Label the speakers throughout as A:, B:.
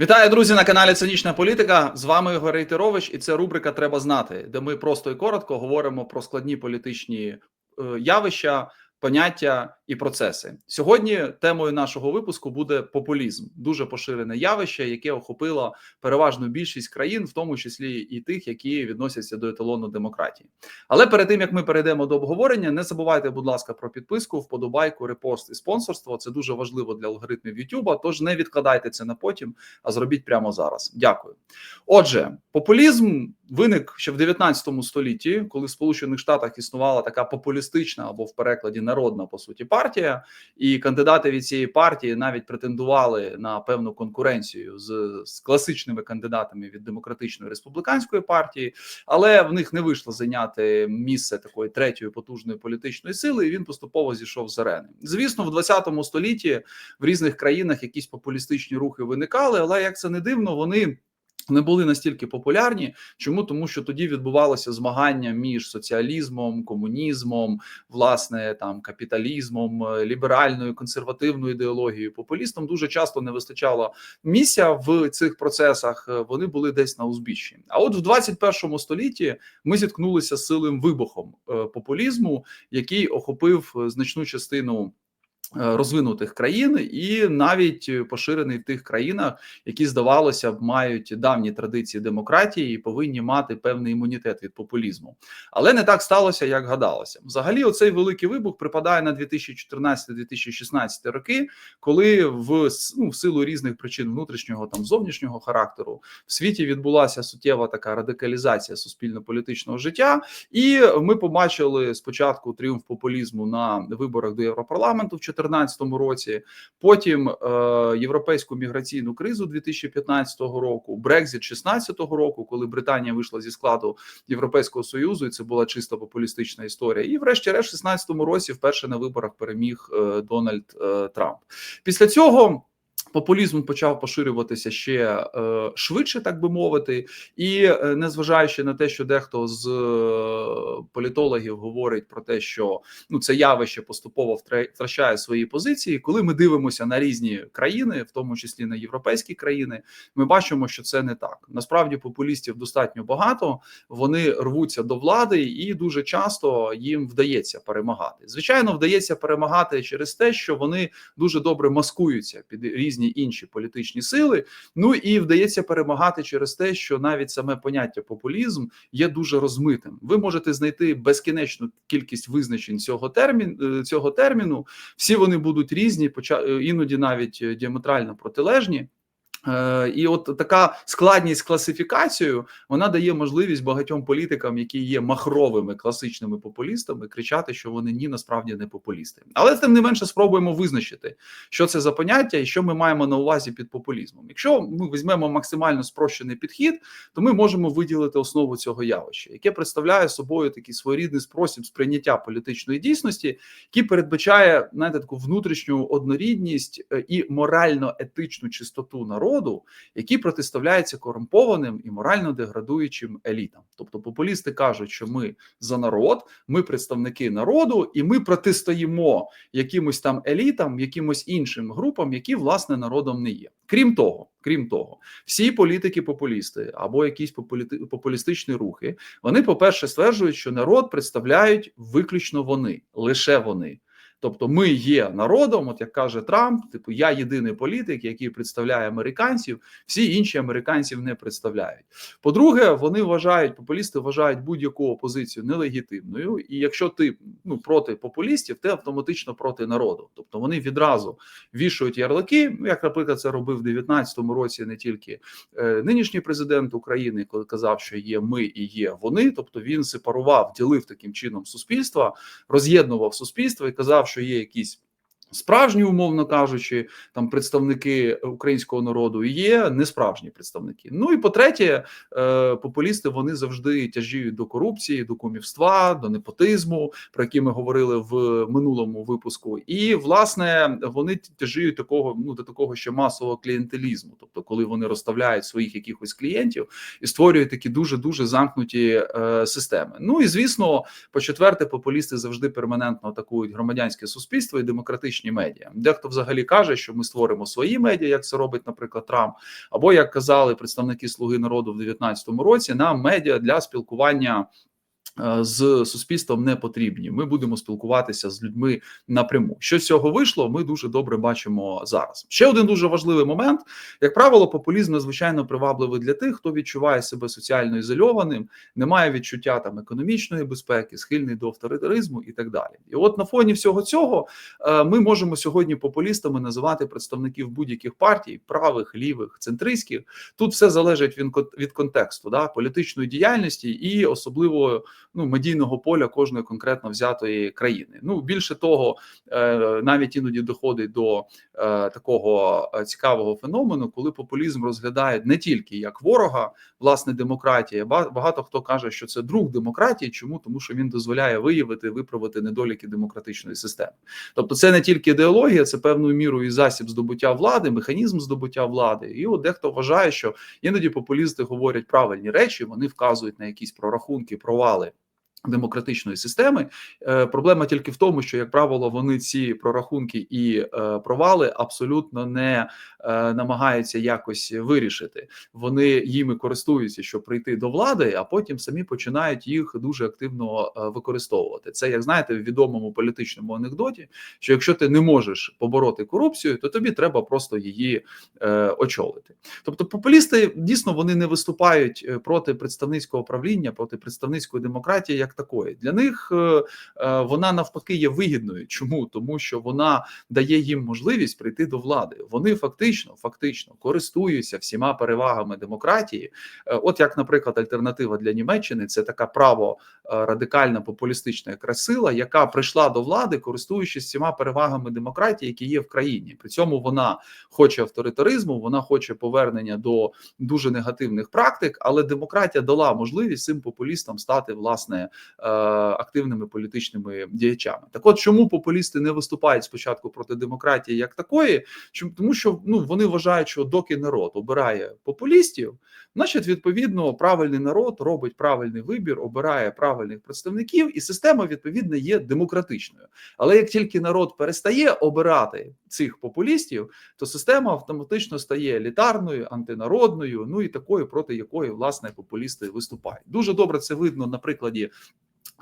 A: Вітаю, друзі, на каналі Цинічна Політика. З вами Ігор Рейтерович, і це рубрика Треба знати, де ми просто і коротко говоримо про складні політичні е, явища, поняття і процеси. Сьогодні темою нашого випуску буде популізм, дуже поширене явище, яке охопило переважну більшість країн, в тому числі і тих, які відносяться до еталону демократії. Але перед тим як ми перейдемо до обговорення, не забувайте, будь ласка, про підписку, вподобайку, репост і спонсорство. Це дуже важливо для алгоритмів YouTube, Тож не відкладайте це на потім, а зробіть прямо зараз. Дякую. Отже, популізм виник ще в 19 столітті, коли в Сполучених Штатах існувала така популістична або в перекладі народна по суті партія, і кандидати від цієї партії навіть претендували на певну конкуренцію з, з класичними кандидатами від демократичної республіканської партії, але в них не вийшло зайняти місце такої третьої потужної політичної сили. і Він поступово зійшов з арени. Звісно, в 20 столітті в різних країнах якісь популістичні рухи виникали, але як це не дивно, вони не були настільки популярні. Чому тому, що тоді відбувалося змагання між соціалізмом, комунізмом, власне там капіталізмом, е, ліберальною консервативною ідеологією. Популістам дуже часто не вистачало місця в цих процесах. е, Вони були десь на узбіччі. А от в 21 столітті ми зіткнулися з силим вибухом е, популізму, який охопив значну частину. Е, Розвинутих країн і навіть поширений в тих країнах, які здавалося б мають давні традиції демократії і повинні мати певний імунітет від популізму, але не так сталося, як гадалося. Взагалі, оцей великий вибух припадає на 2014-2016 роки, коли в ну, в силу різних причин внутрішнього там зовнішнього характеру в світі відбулася суттєва така радикалізація суспільно-політичного життя, і ми побачили спочатку тріумф популізму на виборах до Європарламенту в 2014 році. Потім е, європейську міграційну кризу 2015 року, Брекзит 16 року, коли Британія вийшла зі складу Європейського союзу, і це була чисто популістична історія. І, врешті-решт, в 16 році вперше на виборах переміг е, Дональд е, Трамп. Після цього. Популізм почав поширюватися ще е, швидше, так би мовити, і е, незважаючи на те, що дехто з е, політологів говорить про те, що ну це явище поступово втра- втрачає свої позиції. Коли ми дивимося на різні країни, в тому числі на європейські країни, ми бачимо, що це не так. Насправді популістів достатньо багато. Вони рвуться до влади, і дуже часто їм вдається перемагати. Звичайно, вдається перемагати через те, що вони дуже добре маскуються під різні інші політичні сили. Ну і вдається перемагати через те, що навіть саме поняття популізм є дуже розмитим. Ви можете знайти безкінечну кількість визначень цього термін, е, цього терміну. Всі вони будуть різні, поча- е, іноді навіть е, діаметрально протилежні. Е, І от така складність з класифікацією вона дає можливість багатьом політикам, які є махровими класичними популістами, кричати, що вони ні, насправді не популісти. Але тим не менше спробуємо визначити, що це за поняття і що ми маємо на увазі під популізмом. Якщо ми візьмемо максимально спрощений підхід, то ми можемо виділити основу цього явища, яке представляє собою такий своєрідний спосіб сприйняття політичної дійсності, який передбачає знаєте, таку внутрішню однорідність е, і морально-етичну чистоту народу, які протиставляються корумпованим і морально деградуючим елітам. Тобто популісти кажуть, що ми за народ, ми представники народу, і ми протистоїмо якимось там елітам, якимось іншим групам, які власне народом не є. Крім того, крім того, всі політики-популісти або якісь популістичні рухи, вони, по-перше, стверджують, що народ представляють виключно вони, лише вони. Тобто, ми є народом, от як каже Трамп, типу, я єдиний політик, який представляє американців, всі інші американців не представляють. По-друге, вони вважають, популісти вважають будь-яку опозицію нелегітимною, і якщо ти ну проти популістів, ти автоматично проти народу. Тобто вони відразу вішають ярлики, як, наприклад, це робив в 19-му році не тільки е, нинішній президент України, коли казав, що є ми і є вони. Тобто він сепарував, ділив таким чином суспільства, роз'єднував суспільство і казав, що є якісь. Справжні, умовно кажучи, там представники українського народу і є несправжні представники. Ну і по-третє, е, популісти вони завжди тяжіють до корупції, до кумівства, до непотизму, про які ми говорили в минулому випуску. І власне вони тяжіють такого ну до такого ще масового клієнтелізму, тобто, коли вони розставляють своїх якихось клієнтів і створюють такі дуже дуже замкнуті е, системи. Ну і звісно, по четверте, популісти завжди перманентно атакують громадянське суспільство і демократичні зовнішні медіа. Дехто взагалі каже, що ми створимо свої медіа, як це робить, наприклад, Трамп, або як казали представники Слуги народу в 2019 році, нам медіа для спілкування. Е, З суспільством не потрібні. Ми будемо спілкуватися з людьми напряму. Що з цього вийшло, ми дуже добре бачимо зараз. Ще один дуже важливий момент: як правило, популізм надзвичайно привабливий для тих, хто відчуває себе соціально ізольованим, не має відчуття там економічної безпеки, схильний до авторитаризму і так далі. І от на фоні всього цього е, ми можемо сьогодні популістами називати представників будь-яких партій, правих, лівих, центристських. Тут все залежить від, кон- від контексту, да, політичної діяльності і особливо ну, медійного поля кожної конкретно взятої країни. Ну більше того, е, навіть іноді доходить до е, такого е, цікавого феномену, коли популізм розглядають не тільки як ворога, власне, демократії. Ба- Багато хто каже, що це друг демократії. Чому тому, що він дозволяє виявити виправити недоліки демократичної системи. Тобто, це не тільки ідеологія, це певною мірою і засіб здобуття влади, механізм здобуття влади. І от дехто вважає, що іноді популісти говорять правильні речі, вони вказують на якісь прорахунки, провали. Демократичної системи Е, проблема тільки в тому, що як правило вони ці прорахунки і е, провали абсолютно не е, намагаються якось вирішити. Вони їми користуються, щоб прийти до влади, а потім самі починають їх дуже активно використовувати. Це як знаєте, в відомому політичному анекдоті, що якщо ти не можеш побороти корупцію, то тобі треба просто її очолити. Тобто, популісти дійсно вони не виступають проти представницького правління, проти представницької демократії як такої. Для них е, е, вона навпаки є вигідною. Чому? Тому що вона дає їм можливість прийти до влади. Вони фактично, фактично користуються всіма перевагами демократії. Е, От як, наприклад, альтернатива для Німеччини це така право радикальна популістична якраз сила, яка прийшла до влади, користуючись всіма перевагами демократії, які є в країні. При цьому вона хоче авторитаризму, вона хоче повернення до дуже негативних практик, але демократія дала можливість цим популістам стати власне активними політичними діячами. Так, от чому популісти не виступають спочатку проти демократії як такої? Чому тому, що ну вони вважають, що доки народ обирає популістів, значить, відповідно, правильний народ робить правильний вибір, обирає правильних представників, і система відповідно є демократичною. Але як тільки народ перестає обирати цих популістів, то система автоматично стає елітарною, антинародною, ну і такою, проти якої власне популісти виступають. Дуже добре це видно на прикладі.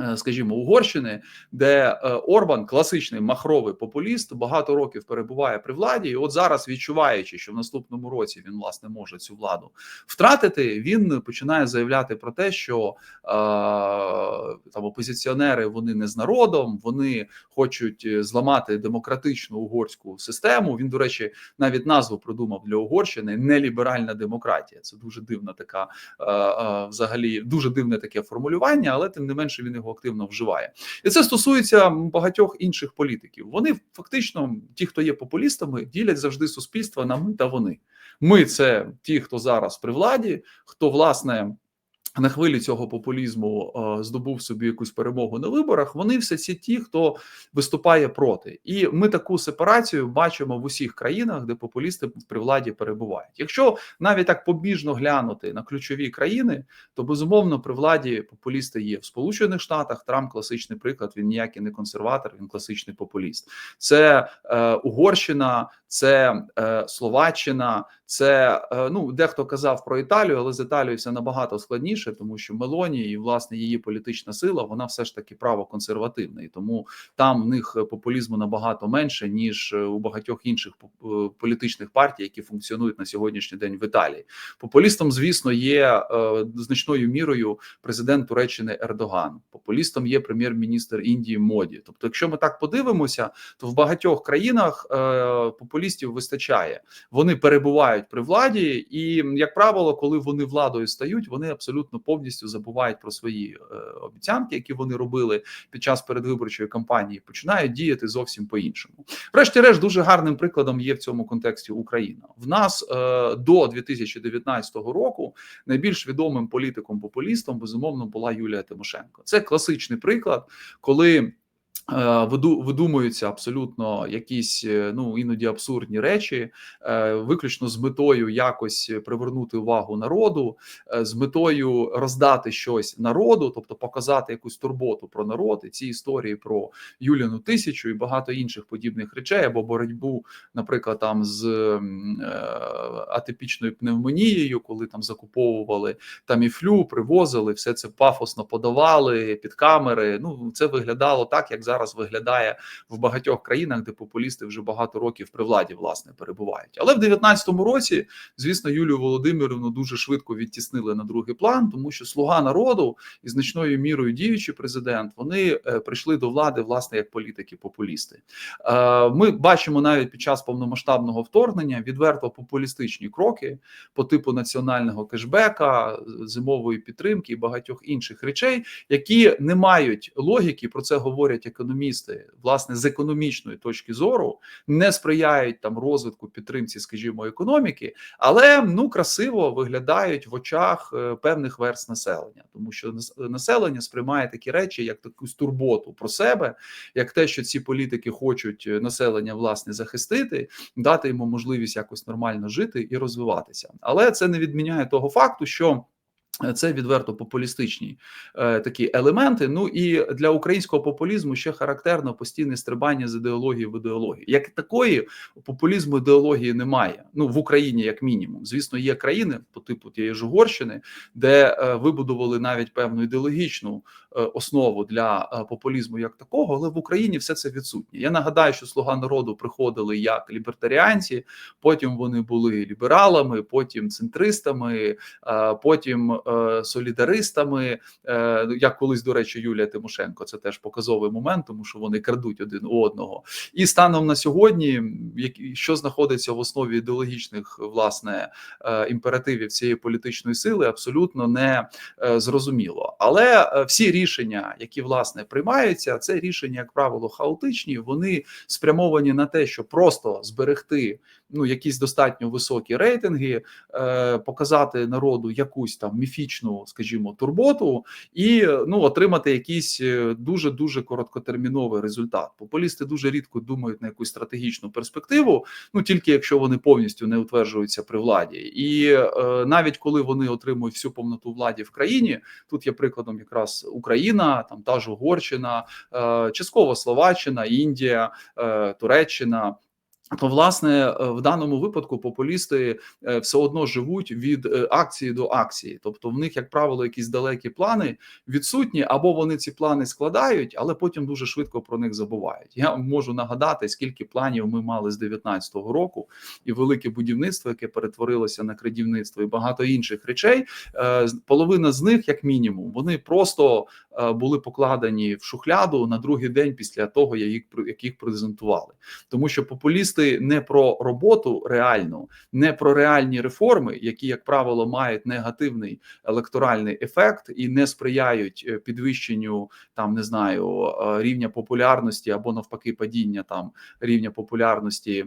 A: Е, Скажімо, Угорщини, де е, Орбан, класичний махровий популіст, багато років перебуває при владі, і от зараз, відчуваючи, що в наступному році він власне може цю владу втратити, він починає заявляти про те, що е, там опозиціонери вони не з народом, вони хочуть е, зламати демократичну угорську систему. Він, до речі, навіть назву придумав для Угорщини неліберальна демократія. Це дуже дивна така, е, е, взагалі, дуже дивне таке формулювання, але тим не менше він його активно вживає. І це стосується багатьох інших політиків. Вони фактично, ті, хто є популістами, ділять завжди суспільство на ми та вони. Ми це ті, хто зараз при владі, хто власне. На хвилі цього популізму здобув собі якусь перемогу на виборах. Вони все ці ті, хто виступає проти, і ми таку сепарацію бачимо в усіх країнах, де популісти при владі перебувають. Якщо навіть так побіжно глянути на ключові країни, то безумовно при владі популісти є в Сполучених Штатах. Трамп класичний приклад. Він ніякий не консерватор, він класичний популіст. Це е, Угорщина, це е, Словаччина, це е, ну дехто казав про Італію, але з Італією все набагато складніше, тому що Мелоні і власне її політична сила, вона все ж таки правоконсервативна, і тому там в них популізму набагато менше ніж у багатьох інших е, політичних партій, які функціонують на сьогоднішній день в Італії. Популістом, звісно, є е, значною мірою президент Туреччини Ердоган. Популістом є прем'єр-міністр Індії Моді. Тобто, якщо ми так подивимося, то в багатьох країнах е, популістів вистачає. Вони перебувають при владі, і як правило, коли вони владою стають, вони абсолютно повністю забувають про свої е, обіцянки, які вони робили під час передвиборчої кампанії, починають діяти зовсім по-іншому. Врешті-решт, дуже гарним прикладом є в цьому контексті Україна. В нас е, до 2019 року найбільш відомим політиком-популістом безумовно була Юлія Тимошенко. Це класичний приклад, коли. Е, виду видумуються абсолютно якісь е, ну іноді абсурдні речі, е, виключно з метою якось привернути увагу народу, з метою роздати щось народу, тобто показати якусь турботу про народ і ці історії про Юліну тисячу і багато інших подібних речей, або боротьбу, наприклад, там з атипічною пневмонією, коли там закуповували таміфлю, привозили все це пафосно подавали під камери. Ну це виглядало так, як зараз виглядає в багатьох країнах, де популісти вже багато років при владі власне перебувають. Але в 19-му році, звісно, Юлію Володимирівну дуже швидко відтіснили на другий план, тому що слуга народу і значною мірою діючий президент вони е, прийшли до влади власне як політики-популісти. Е, ми бачимо навіть під час повномасштабного вторгнення відверто популістичні кроки по типу національного кешбека, зимової підтримки і багатьох інших речей, які не мають логіки. Про це говорять економісти, власне, з економічної точки зору не сприяють там розвитку підтримці, скажімо, економіки, але ну красиво виглядають в очах е, певних верст населення, тому що населення сприймає такі речі, як таку турботу про себе, як те, що ці політики хочуть е, населення власне захистити, дати йому можливість якось нормально жити і розвиватися, але це не відміняє того факту, що це відверто популістичні е, такі елементи. Ну і для українського популізму ще характерно постійне стрибання з ідеології в ідеологію. Як такої популізму ідеології немає. Ну в Україні, як мінімум. Звісно, є країни по типу тієї ж Угорщини, де е, вибудували навіть певну ідеологічну е, основу для е, популізму, як такого, але в Україні все це відсутнє. Я нагадаю, що слуга народу приходили як лібертаріанці, потім вони були лібералами, потім центристами, е, потім. Е, солідаристами, е, як колись до речі, Юлія Тимошенко. Це теж показовий момент, тому що вони крадуть один у одного. І станом на сьогодні, що знаходиться в основі ідеологічних власне е, імперативів цієї політичної сили, абсолютно не зрозуміло. Але всі рішення, які власне приймаються, це рішення, як правило, хаотичні. Вони спрямовані на те, щоб просто зберегти ну якісь достатньо високі рейтинги, показати народу якусь там міфі специфічну, скажімо, турботу і ну отримати якийсь дуже дуже короткотерміновий результат. Популісти дуже рідко думають на якусь стратегічну перспективу, ну тільки якщо вони повністю не утверджуються при владі, і е, навіть коли вони отримують всю повноту владі в країні, тут є прикладом якраз Україна, там та ж Угорщина, е, частково Словаччина, Індія, е, Туреччина. То, власне, е, в даному випадку популісти е, все одно живуть від е, акції до акції, тобто в них, як правило, якісь далекі плани відсутні, або вони ці плани складають, але потім дуже швидко про них забувають. Я можу нагадати, скільки планів ми мали з 19-го року, і велике будівництво, яке перетворилося на крадівництво, і багато інших речей. Половина з них, як мінімум, вони просто були покладені в шухляду на другий день після того, як їх презентували, тому що популісти популісти не про роботу реальну, не про реальні реформи, які, як правило, мають негативний електоральний ефект і не сприяють е, підвищенню там не знаю е, рівня популярності або навпаки падіння там рівня популярності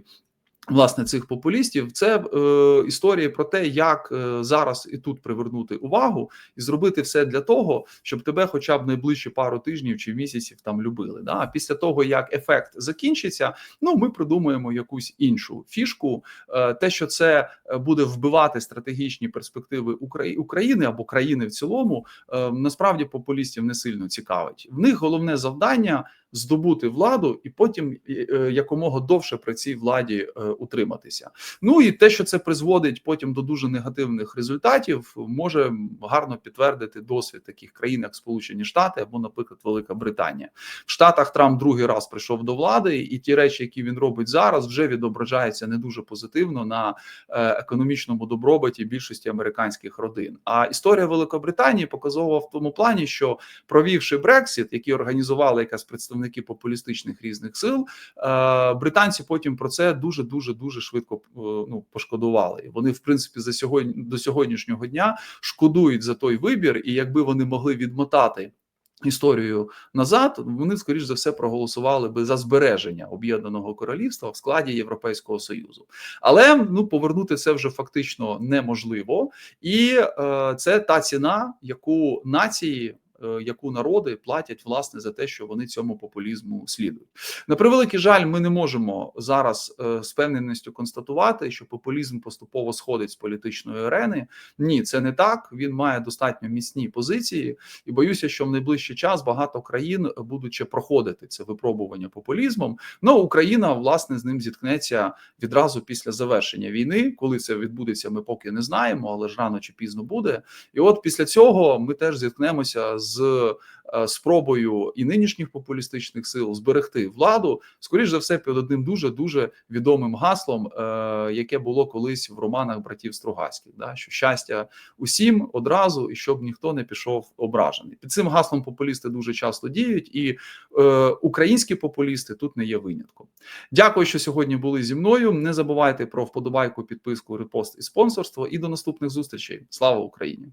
A: Власне, цих популістів це е, історії про те, як е, зараз і тут привернути увагу і зробити все для того, щоб тебе, хоча б найближчі пару тижнів чи місяців там любили. Да? А після того як ефект закінчиться, ну ми придумаємо якусь іншу фішку. Е, те, що це е, буде вбивати стратегічні перспективи України або країни в цілому, е, насправді популістів не сильно цікавить. В них головне завдання здобути владу і потім е, якомога довше при цій владі е, утриматися. Ну і те, що це призводить потім до дуже негативних результатів, може гарно підтвердити досвід таких країн, як Сполучені Штати або, наприклад, Велика Британія. В Штатах Трамп другий раз прийшов до влади, і ті речі, які він робить зараз, вже відображаються не дуже позитивно на е, економічному добробуті більшості американських родин. А історія Великобританії показувала в тому плані, що провівши Брексіт, який організували якась представниця представники популістичних різних сил. Е, британці потім про це дуже дуже дуже швидко е, ну пошкодували. Вони, в принципі, за сьогодні до сьогоднішнього дня шкодують за той вибір, і якби вони могли відмотати. Історію назад вони скоріш за все проголосували би за збереження об'єднаного королівства в складі Європейського союзу, але ну повернути це вже фактично неможливо, і е, це та ціна, яку нації яку народи платять власне за те, що вони цьому популізму слідують. На превеликий жаль, ми не можемо зараз е, з певненістю констатувати, що популізм поступово сходить з політичної арени. Ні, це не так. Він має достатньо міцні позиції, і боюся, що в найближчий час багато країн будуть ще проходити це випробування популізмом. Ну Україна власне з ним зіткнеться відразу після завершення війни. Коли це відбудеться, ми поки не знаємо, але ж рано чи пізно буде. І от після цього ми теж зіткнемося з е, спробою і нинішніх популістичних сил зберегти владу, скоріш за все, під одним дуже дуже відомим гаслом, е, яке було колись в романах братів Стругацьких, да що щастя усім одразу, і щоб ніхто не пішов ображений. Під цим гаслом популісти дуже часто діють, і е, українські популісти тут не є винятком. Дякую, що сьогодні були зі мною. Не забувайте про вподобайку, підписку, репост і спонсорство. І до наступних зустрічей. Слава Україні!